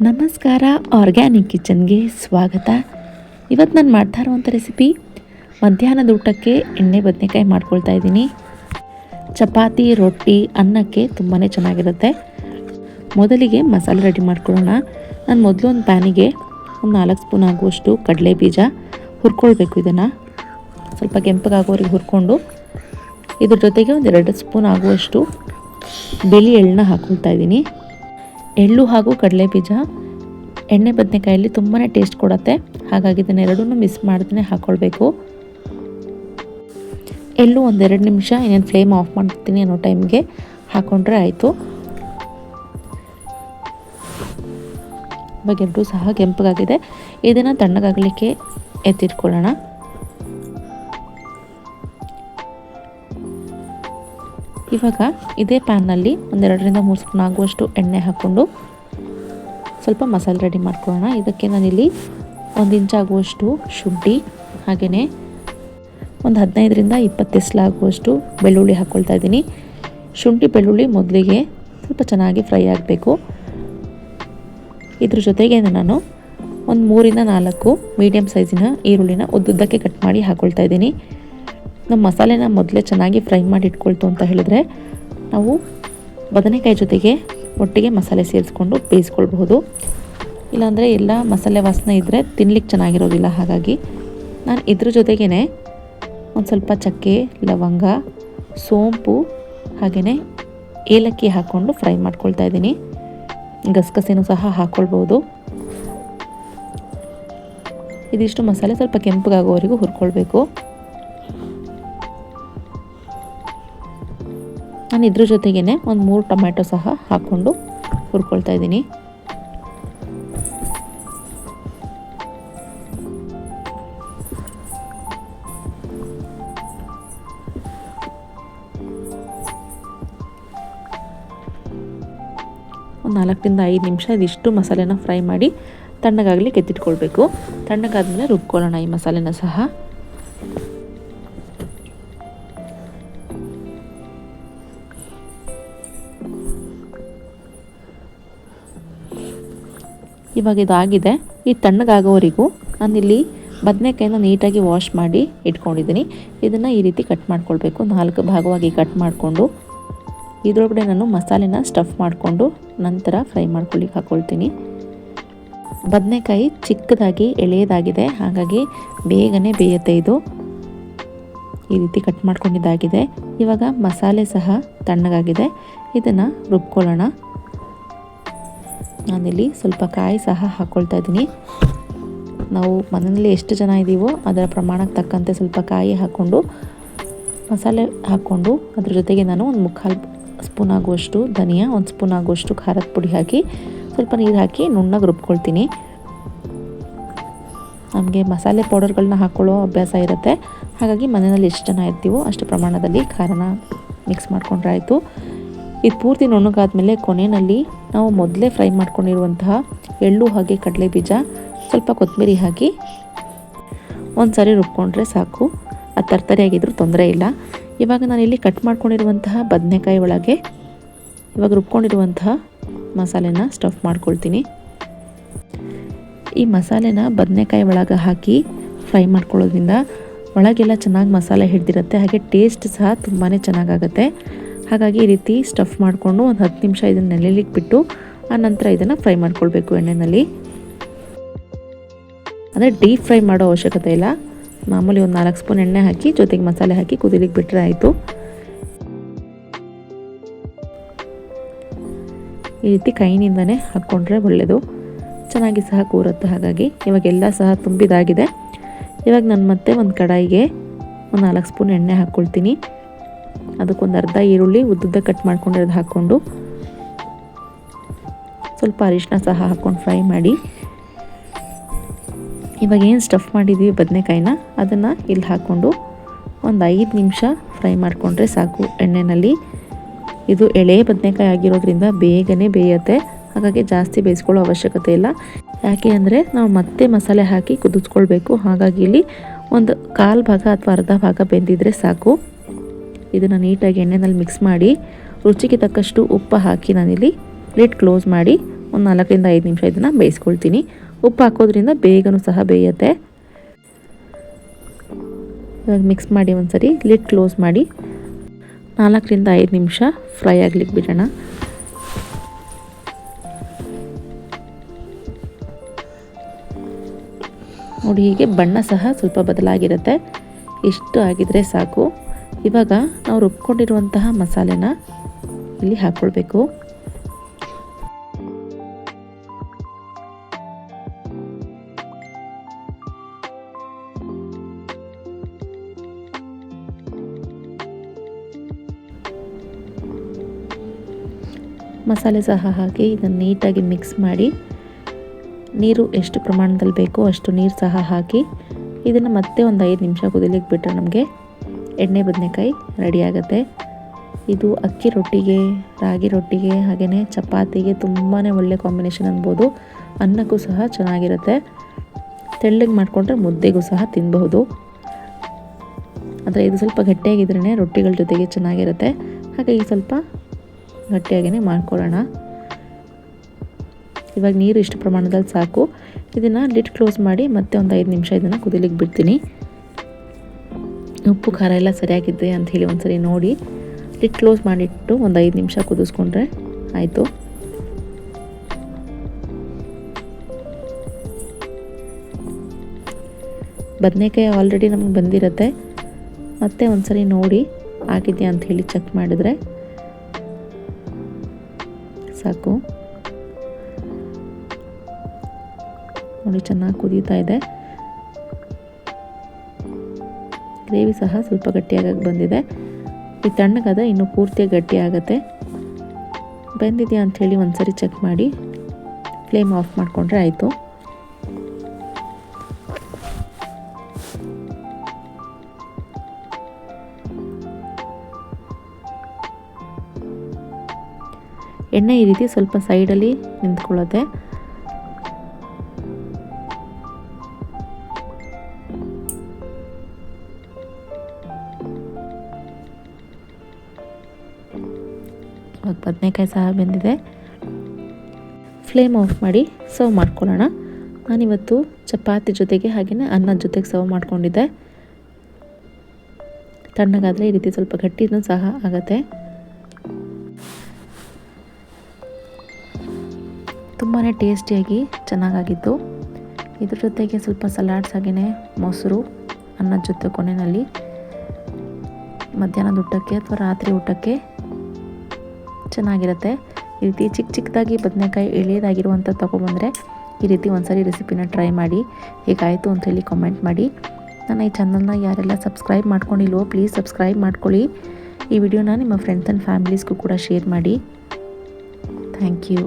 ನಮಸ್ಕಾರ ಆರ್ಗ್ಯಾನಿಕ್ ಕಿಚನ್ಗೆ ಸ್ವಾಗತ. ಇವತ್ತು ನಾನು ಮಾಡ್ತಾ ಇರುವಂಥ ರೆಸಿಪಿ ಮಧ್ಯಾಹ್ನದ ಊಟಕ್ಕೆ ಎಣ್ಣೆ ಬದನೆಕಾಯಿ ಮಾಡ್ಕೊಳ್ತಾ ಇದ್ದೀನಿ. ಚಪಾತಿ, ರೊಟ್ಟಿ, ಅನ್ನಕ್ಕೆ ತುಂಬಾ ಚೆನ್ನಾಗಿರುತ್ತೆ. ಮೊದಲಿಗೆ ಮಸಾಲೆ ರೆಡಿ ಮಾಡ್ಕೊಳ್ಳೋಣ. ನಾನು ಮೊದಲು ಒಂದು ಪ್ಯಾನಿಗೆ ಒಂದು ನಾಲ್ಕು ಸ್ಪೂನ್ ಆಗುವಷ್ಟು ಕಡಲೆ ಬೀಜ ಹುರ್ಕೊಳ್ಬೇಕು ಇದನ್ನು. ಸ್ವಲ್ಪ ಕೆಂಪಗಾಗೋರಿಗೆ ಹುರ್ಕೊಂಡು ಇದ್ರ ಜೊತೆಗೆ ಒಂದು ಎರಡು ಸ್ಪೂನ್ ಆಗುವಷ್ಟು ಬಿಳಿ ಎಳ್ಳನ್ನ ಹಾಕ್ಕೊಳ್ತಾ ಇದ್ದೀನಿ. ಎಳ್ಳು ಹಾಗೂ ಕಡಲೆ ಬೀಜ. ಎಣ್ಣೆ ಬದನೆಕಾಯಲ್ಲಿ ತುಂಬಾ ಟೇಸ್ಟ್ ಕೊಡುತ್ತೆ. ಹಾಗಾಗಿ ಇದನ್ನೆರಡನ್ನೂ ಮಿಸ್ ಮಾಡ್ದೇ ಹಾಕ್ಕೊಳ್ಬೇಕು ಎಳ್ಳು ಒಂದೆರಡು ನಿಮಿಷ, ಇನ್ನೇನು ಫ್ಲೇಮ್ ಆಫ್ ಮಾಡ್ತೀನಿ ಅನ್ನೋ ಟೈಮ್ಗೆ ಹಾಕ್ಕೊಂಡ್ರೆ ಆಯಿತು. ಇವಾಗ ಎರಡೂ ಸಹ ಕೆಂಪಗಾಗಿದೆ. ಇದನ್ನು ತಣ್ಣಗಾಗಲಿಕ್ಕೆ ಎತ್ತಿಟ್ಕೊಳ್ಳೋಣ. ಇವಾಗ ಇದೇ ಪ್ಯಾನ್ನಲ್ಲಿ ಒಂದೆರಡರಿಂದ ಮೂರು ಸ್ಪೂನ್ ಆಗುವಷ್ಟು ಎಣ್ಣೆ ಹಾಕ್ಕೊಂಡು ಸ್ವಲ್ಪ ಮಸಾಲೆ ರೆಡಿ ಮಾಡ್ಕೊಳ್ಳೋಣ. ಇದಕ್ಕೆ ನಾನಿಲ್ಲಿ ಒಂದು ಇಂಚ್ ಆಗುವಷ್ಟು ಶುಂಠಿ ಹಾಗೆಯೇ ಒಂದು ಹದಿನೈದರಿಂದ ಇಪ್ಪತ್ತು ಎಸ್ಲಾಗುವಷ್ಟು ಬೆಳ್ಳುಳ್ಳಿ ಹಾಕ್ಕೊಳ್ತಾ ಇದ್ದೀನಿ. ಶುಂಠಿ, ಬೆಳ್ಳುಳ್ಳಿ ಮೊದಲಿಗೆ ಸ್ವಲ್ಪ ಚೆನ್ನಾಗಿ ಫ್ರೈ ಆಗಬೇಕು. ಇದ್ರ ಜೊತೆಗೆ ನಾನು ಒಂದು ಮೂರಿಂದ ನಾಲ್ಕು ಮೀಡಿಯಮ್ ಸೈಜಿನ ಈರುಳ್ಳಿನ ಉದ್ದುದ್ದಕ್ಕೆ ಕಟ್ ಮಾಡಿ ಹಾಕ್ಕೊಳ್ತಾ ಇದ್ದೀನಿ. ನಮ್ಮ ಮಸಾಲೆನ ಮೊದಲೇ ಚೆನ್ನಾಗಿ ಫ್ರೈ ಮಾಡಿ ಇಟ್ಕೊಳ್ತು ಅಂತ ಹೇಳಿದ್ರೆ ನಾವು ಬದನೆಕಾಯಿ ಜೊತೆಗೆ ಒಟ್ಟಿಗೆ ಮಸಾಲೆ ಸೇರಿಸ್ಕೊಂಡು ಬೇಯಿಸ್ಕೊಳ್ಬಹುದು. ಇಲ್ಲಾಂದರೆ ಎಲ್ಲ ಮಸಾಲೆ ವಾಸನೆ ಇದ್ದರೆ ತಿನ್ಲಿಕ್ಕೆ ಚೆನ್ನಾಗಿರೋದಿಲ್ಲ. ಹಾಗಾಗಿ ನಾನು ಇದ್ರ ಜೊತೆಗೇ ಒಂದು ಸ್ವಲ್ಪ ಚಕ್ಕೆ, ಲವಂಗ, ಸೋಂಪು ಹಾಗೆಯೇ ಏಲಕ್ಕಿ ಹಾಕ್ಕೊಂಡು ಫ್ರೈ ಮಾಡ್ಕೊಳ್ತಾ ಇದ್ದೀನಿ. ಗಸಗಸೆನೂ ಸಹ ಹಾಕ್ಕೊಳ್ಬೋದು ಇದಿಷ್ಟು ಮಸಾಲೆ ಸ್ವಲ್ಪ ಕೆಂಪಗಾಗೋವರೆಗೂ ಹುರ್ಕೊಳ್ಬೇಕು. ನಾನು ಇದ್ರ ಜೊತೆಗೇ ಒಂದು ಮೂರು ಟೊಮ್ಯಾಟೊ ಸಹ ಹಾಕ್ಕೊಂಡು ಹುರ್ಕೊಳ್ತಾ ಇದ್ದೀನಿ. ಒಂದು ನಾಲ್ಕರಿಂದ ಐದು ನಿಮಿಷ ಇದಿಷ್ಟು ಮಸಾಲೆನ ಫ್ರೈ ಮಾಡಿ ತಣ್ಣಗಾಗಲಿ ಕೆತ್ತಿಟ್ಕೊಳ್ಬೇಕು ತಣ್ಣಗಾದ್ಮೇಲೆ ರುಬ್ಕೊಳ್ಳೋಣ ಈ ಮಸಾಲೆನ ಸಹ. ಇವಾಗ ಇದಾಗಿದೆ ಈ ತಣ್ಣಗಾಗೋವರೆಗೂ ನಾನಿಲ್ಲಿ ಬದನೆಕಾಯಿನ ನೀಟಾಗಿ ವಾಶ್ ಮಾಡಿ ಇಟ್ಕೊಂಡಿದ್ದೀನಿ. ಇದನ್ನು ಈ ರೀತಿ ಕಟ್ ಮಾಡ್ಕೊಳ್ಬೇಕು. ನಾಲ್ಕು ಭಾಗವಾಗಿ ಕಟ್ ಮಾಡಿಕೊಂಡು ಇದರೊಳಗಡೆ ನಾನು ಮಸಾಲೆನ ಸ್ಟಫ್ ಮಾಡಿಕೊಂಡು ನಂತರ ಫ್ರೈ ಮಾಡ್ಕೊಳ್ಳಿಕ್ಕೆ ಹಾಕ್ಕೊಳ್ತೀನಿ ಬದನೆಕಾಯಿ ಚಿಕ್ಕದಾಗಿ ಎಳೆಯದಾಗಿದೆ. ಹಾಗಾಗಿ ಬೇಗನೆ ಬೇಯುತ್ತೆ ಇದು. ಈ ರೀತಿ ಕಟ್ ಮಾಡ್ಕೊಂಡಿದ್ದಾಗಿದೆ. ಇವಾಗ ಮಸಾಲೆ ಸಹ ತಣ್ಣಗಾಗಿದೆ. ಇದನ್ನು ರುಬ್ಕೊಳ್ಳೋಣ. ನಾನಿಲ್ಲಿ ಸ್ವಲ್ಪ ಕಾಯಿ ಸಹ ಹಾಕ್ಕೊಳ್ತಾ ಇದ್ದೀನಿ. ನಾವು ಮನೆಯಲ್ಲಿ ಎಷ್ಟು ಜನ ಇದ್ದೀವೋ ಅದರ ಪ್ರಮಾಣಕ್ಕೆ ತಕ್ಕಂತೆ ಸ್ವಲ್ಪ ಕಾಯಿ ಹಾಕ್ಕೊಂಡು, ಮಸಾಲೆ ಹಾಕ್ಕೊಂಡು, ಅದ್ರ ಜೊತೆಗೆ ನಾನು ಒಂದು ಮುಕ್ಕಾಲು ಸ್ಪೂನ್ ಆಗುವಷ್ಟು ಧನಿಯಾ, ಒಂದು ಸ್ಪೂನ್ ಆಗುವಷ್ಟು ಖಾರದ ಪುಡಿ ಹಾಕಿ, ಸ್ವಲ್ಪ ನೀರು ಹಾಕಿ ನುಣ್ಣಗೆ ರುಬ್ಕೊಳ್ತೀನಿ. ನಮಗೆ ಮಸಾಲೆ ಪೌಡರ್ಗಳನ್ನ ಹಾಕ್ಕೊಳ್ಳೋ ಅಭ್ಯಾಸ ಇರುತ್ತೆ. ಹಾಗಾಗಿ ಮನೆಯಲ್ಲಿ ಎಷ್ಟು ಜನ ಇರ್ತೀವೋ ಅಷ್ಟು ಪ್ರಮಾಣದಲ್ಲಿ ಖಾರನ ಮಿಕ್ಸ್ ಮಾಡ್ಕೊಂಡ್ರೆ ಆಯಿತು. ಇದು ಪೂರ್ತಿ ನುಣ್ಣಗಾದ್ಮೇಲೆ ಕೊನೆಯಲ್ಲಿ ನಾವು ಮೊದಲೇ ಫ್ರೈ ಮಾಡ್ಕೊಂಡಿರುವಂತಹ ಎಳ್ಳು ಹಾಗೆ ಕಡಲೆ ಬೀಜ ಸ್ವಲ್ಪ ಕೊತ್ತಂಬರಿ ಹಾಕಿ ಒಂದು ಸಾರಿ ರುಬ್ಕೊಂಡ್ರೆ ಸಾಕು. ಅದು ತರ್ತರಿಯಾಗಿದ್ದರೂ ತೊಂದರೆ ಇಲ್ಲ. ಇವಾಗ ಇಲ್ಲಿ ಕಟ್ ಮಾಡ್ಕೊಂಡಿರುವಂತಹ ಬದನೆಕಾಯಿ ಒಳಗೆ ಇವಾಗ ರುಬ್ಕೊಂಡಿರುವಂತಹ ಮಸಾಲೆನ ಸ್ಟಫ್ ಮಾಡ್ಕೊಳ್ತೀನಿ. ಈ ಮಸಾಲೆನ ಬದನೆಕಾಯಿ ಒಳಗೆ ಹಾಕಿ ಫ್ರೈ ಮಾಡ್ಕೊಳ್ಳೋದ್ರಿಂದ ಒಳಗೆಲ್ಲ ಚೆನ್ನಾಗಿ ಮಸಾಲೆ ಹಿಡ್ದಿರುತ್ತೆ. ಹಾಗೆ ಟೇಸ್ಟ್ ಸಹ ತುಂಬಾ ಚೆನ್ನಾಗಾಗುತ್ತೆ. ಹಾಗಾಗಿ ಈ ರೀತಿ ಸ್ಟಫ್ ಮಾಡಿಕೊಂಡು ಒಂದು ಹತ್ತು ನಿಮಿಷ ಇದನ್ನು ನೆನೆಲಿಕ್ಕೆ ಬಿಟ್ಟು ಆ ನಂತರ ಇದನ್ನು ಫ್ರೈ ಮಾಡ್ಕೊಳ್ಬೇಕು ಎಣ್ಣೆಯಲ್ಲಿ ಅಂದರೆ ಡೀಪ್ ಫ್ರೈ ಮಾಡೋ ಅವಶ್ಯಕತೆ ಇಲ್ಲ. ಮಾಮೂಲಿ ಒಂದು ನಾಲ್ಕು ಸ್ಪೂನ್ ಎಣ್ಣೆ ಹಾಕಿ, ಜೊತೆಗೆ ಮಸಾಲೆ ಹಾಕಿ ಕುದಿಲಿಕ್ಕೆ ಬಿಟ್ಟರೆ ಆಯಿತು. ಈ ರೀತಿ ಕೈನಿಂದನೇ ಹಾಕ್ಕೊಂಡ್ರೆ ಒಳ್ಳೆಯದು ಚೆನ್ನಾಗಿ ಸಹ ಕೂರುತ್ತೆ ಹಾಗಾಗಿ. ಇವಾಗೆಲ್ಲ ಸಹ ತುಂಬಿದಾಗಿದೆ. ಇವಾಗ ನಾನು ಮತ್ತೆ ಒಂದು ಕಡಾಯಿಗೆ ಒಂದು ನಾಲ್ಕು ಸ್ಪೂನ್ ಎಣ್ಣೆ ಹಾಕ್ಕೊಳ್ತೀನಿ ಅದಕ್ಕೊಂದು ಅರ್ಧ ಈರುಳ್ಳಿ ಉದ್ದುದ್ದ ಕಟ್ ಮಾಡ್ಕೊಂಡಿರೋದು ಹಾಕ್ಕೊಂಡು ಸ್ವಲ್ಪ ಅರಿಶಿನ ಸಹ ಹಾಕ್ಕೊಂಡು ಫ್ರೈ ಮಾಡಿ. ಇವಾಗ ಏನು ಸ್ಟಫ್ ಮಾಡಿದ್ವಿ? ಬದನೆಕಾಯಿನ. ಅದನ್ನು ಇಲ್ಲಿ ಹಾಕ್ಕೊಂಡು ಒಂದು ಐದು ನಿಮಿಷ ಫ್ರೈ ಮಾಡಿಕೊಂಡ್ರೆ ಸಾಕು. ಎಣ್ಣೆಯಲ್ಲಿ ಇದು ಎಳೆ ಬದನೆಕಾಯಿ ಆಗಿರೋದ್ರಿಂದ ಬೇಗನೆ ಬೇಯುತ್ತೆ. ಹಾಗಾಗಿ ಜಾಸ್ತಿ ಬೇಯಿಸ್ಕೊಳ್ಳೋ ಅವಶ್ಯಕತೆ ಇಲ್ಲ. ಯಾಕೆ ಅಂದರೆ ನಾವು ಮತ್ತೆ ಮಸಾಲೆ ಹಾಕಿ ಕುದಿಸ್ಕೊಳ್ಬೇಕು. ಹಾಗಾಗಿ ಇಲ್ಲಿ ಒಂದು ಕಾಲು ಭಾಗ ಅಥವಾ ಅರ್ಧ ಭಾಗ ಬೆಂದಿದ್ರೆ ಸಾಕು. ಇದನ್ನು ನೀಟಾಗಿ ಎಣ್ಣೆನಲ್ಲಿ ಮಿಕ್ಸ್ ಮಾಡಿ, ರುಚಿಗೆ ತಕ್ಕಷ್ಟು ಉಪ್ಪು ಹಾಕಿ ನಾನಿಲ್ಲಿ ಪ್ಲೇಟ್ ಕ್ಲೋಸ್ ಮಾಡಿ ಒಂದು ನಾಲ್ಕರಿಂದ ಐದು ನಿಮಿಷ ಇದನ್ನು ಬೇಯಿಸ್ಕೊಳ್ತೀನಿ. ಉಪ್ಪು ಹಾಕೋದ್ರಿಂದ ಬೇಗನೂ ಸಹ ಬೇಯುತ್ತೆ. ಇವಾಗ ಮಿಕ್ಸ್ ಮಾಡಿ ಒಂದ್ಸರಿ ಲಿಡ್ ಕ್ಲೋಸ್ ಮಾಡಿ, ನಾಲ್ಕರಿಂದ ಐದು ನಿಮಿಷ ಫ್ರೈ ಆಗ್ಲಿಕ್ಕೆ ಬಿಡೋಣ. ನೋಡಿ, ಹೀಗೆ ಬಣ್ಣ ಸಹ ಸ್ವಲ್ಪ ಬದಲಾಗಿರುತ್ತೆ. ಇಷ್ಟು ಆಗಿದ್ರೆ ಸಾಕು. ಇವಾಗ ನಾವು ರುಬ್ಕೊಂಡಿರುವಂತಹ ಮಸಾಲೆನ ಇಲ್ಲಿ ಹಾಕ್ಕೊಳ್ಬೇಕು. ಮಸಾಲೆ ಸಹ ಹಾಕಿ ಇದನ್ನು ನೀಟಾಗಿ ಮಿಕ್ಸ್ ಮಾಡಿ. ನೀರು ಎಷ್ಟು ಪ್ರಮಾಣದಲ್ಲಿ ಬೇಕೋ ಅಷ್ಟು ನೀರು ಸಹ ಹಾಕಿ ಇದನ್ನು ಮತ್ತೆ ಒಂದು ಐದು ನಿಮಿಷ ಕುದಿಲಿಕ್ಕೆ ಬಿಟ್ಟರೆ ನಮಗೆ ಎಣ್ಣೆ ಬದನೆಕಾಯಿ ರೆಡಿಯಾಗುತ್ತೆ ಇದು ಅಕ್ಕಿ ರೊಟ್ಟಿಗೆ, ರಾಗಿ ರೊಟ್ಟಿಗೆ ಹಾಗೆಯೇ ಚಪಾತಿಗೆ ತುಂಬಾ ಒಳ್ಳೆ ಕಾಂಬಿನೇಷನ್ ಅನ್ಬೋದು. ಅನ್ನಕ್ಕೂ ಸಹ ಚೆನ್ನಾಗಿರುತ್ತೆ. ತೆಳ್ಳಗೆ ಮಾಡಿಕೊಂಡ್ರೆ ಮುದ್ದೆಗೂ ಸಹ ತಿನ್ನಬಹುದು ಆದರೆ ಇದು ಸ್ವಲ್ಪ ಗಟ್ಟಿಯಾಗಿದ್ರೇ ರೊಟ್ಟಿಗಳ ಜೊತೆಗೆ ಚೆನ್ನಾಗಿರುತ್ತೆ. ಹಾಗಾಗಿ ಸ್ವಲ್ಪ ಗಟ್ಟಿಯಾಗಿಯೇ ಮಾಡ್ಕೊಳ್ಳೋಣ. ಇವಾಗ ನೀರು ಇಷ್ಟು ಪ್ರಮಾಣದಲ್ಲಿ ಸಾಕು. ಇದನ್ನು ಲಿಟ್ ಕ್ಲೋಸ್ ಮಾಡಿ ಮತ್ತೆ ಒಂದು ಐದು ನಿಮಿಷ ಇದನ್ನು ಕುದಿಲಿಕ್ಕೆ ಬಿಡ್ತೀನಿ. ಉಪ್ಪು ಖಾರ ಎಲ್ಲ ಸರಿಯಾಗಿದೆ ಅಂತ ಹೇಳಿ ಒಂದ್ಸರಿ ನೋಡಿ. ಲಿಟ್ ಕ್ಲೋಸ್ ಮಾಡಿಟ್ಟು ಒಂದು ಐದು ನಿಮಿಷ ಕುದಿಸ್ಕೊಂಡ್ರೆ ಆಯಿತು. ಬದನೆಕಾಯಿ ಆಲ್ರೆಡಿ ನಮಗೆ ಬಂದಿರುತ್ತೆ. ಮತ್ತೆ ಒಂದ್ಸರಿ ನೋಡಿ ಆಗಿದೆಯಾ ಅಂತ ಹೇಳಿ ಚೆಕ್ ಮಾಡಿದ್ರೆ ಸಾಕು. ನೋಡಿ ಚೆನ್ನಾಗಿ ಕುದೀತಾ ಇದೆ. ಗ್ರೇವಿ ಸಹ ಸ್ವಲ್ಪ ಗಟ್ಟಿಯಾಗಕ್ಕೆ ಬಂದಿದೆ. ಈ ತಣ್ಣಗಾದರೆ ಇನ್ನೂ ಪೂರ್ತಿಯಾಗಿ ಗಟ್ಟಿ ಆಗುತ್ತೆ ಬೆಂದಿದೆಯಾ ಅಂಥೇಳಿ ಒಂದ್ಸರಿ ಚೆಕ್ ಮಾಡಿ. ಫ್ಲೇಮ್ ಆಫ್ ಮಾಡಿಕೊಂಡ್ರೆ ಆಯಿತು. ಎಣ್ಣೆ ಈ ರೀತಿ ಸ್ವಲ್ಪ ಸೈಡಲ್ಲಿ ನಿಂತ್ಕೊಳ್ಳುತ್ತೆ. ಬದನೆಕಾಯಿ ಸಹ ಬೆಂದಿದೆ. ಫ್ಲೇಮ್ ಆಫ್ ಮಾಡಿ ಸರ್ವ್ ಮಾಡ್ಕೊಳ್ಳೋಣ. ನಾನಿವತ್ತು ಚಪಾತಿ ಜೊತೆಗೆ ಹಾಗೆಯೇ ಅನ್ನದ ಜೊತೆಗೆ ಸರ್ವ್ ಮಾಡಿಕೊಂಡಿದ್ದೆ. ತಣ್ಣಗಾದರೆ ಈ ರೀತಿ ಸ್ವಲ್ಪ ಗಟ್ಟಿನೂ ಸಹ ಆಗುತ್ತೆ. ತುಂಬಾ ಟೇಸ್ಟಿಯಾಗಿ ಚೆನ್ನಾಗಾಗಿತ್ತು. ಇದ್ರ ಜೊತೆಗೆ ಸ್ವಲ್ಪ ಸಲಾಡ್ಸ್ ಹಾಗೆಯೇ ಮೊಸರು ಅನ್ನದ ಜೊತೆ ಕೊನೆಯಲ್ಲಿ ಮಧ್ಯಾಹ್ನದ ಊಟಕ್ಕೆ ಅಥವಾ ರಾತ್ರಿ ಊಟಕ್ಕೆ ಚೆನ್ನಾಗಿರುತ್ತೆ. ಈ ರೀತಿ ಚಿಕ್ಕ ಚಿಕ್ಕದಾಗಿ ಬದನೆಕಾಯಿ ಎಳೆಯದಾಗಿರುವಂಥ ತೊಗೊಬಂದರೆ ಈ ರೀತಿ ಒಂದ್ಸರಿ ರೆಸಿಪಿನ ಟ್ರೈ ಮಾಡಿ. ಹೇಗಾಯಿತು ಅಂತ ಹೇಳಿ ಕಾಮೆಂಟ್ ಮಾಡಿ. ನನ್ನ ಈ ಚಾನಲ್ನ ಯಾರೆಲ್ಲ ಸಬ್ಸ್ಕ್ರೈಬ್ ಮಾಡ್ಕೊಂಡಿಲ್ವೋ ಪ್ಲೀಸ್ ಸಬ್ಸ್ಕ್ರೈಬ್ ಮಾಡ್ಕೊಳ್ಳಿ. ಈ ವಿಡಿಯೋನ ನಿಮ್ಮ ಫ್ರೆಂಡ್ಸ್ ಆ್ಯಂಡ್ ಫ್ಯಾಮಿಲೀಸ್ಗೂ ಕೂಡ ಶೇರ್ ಮಾಡಿ. Thank you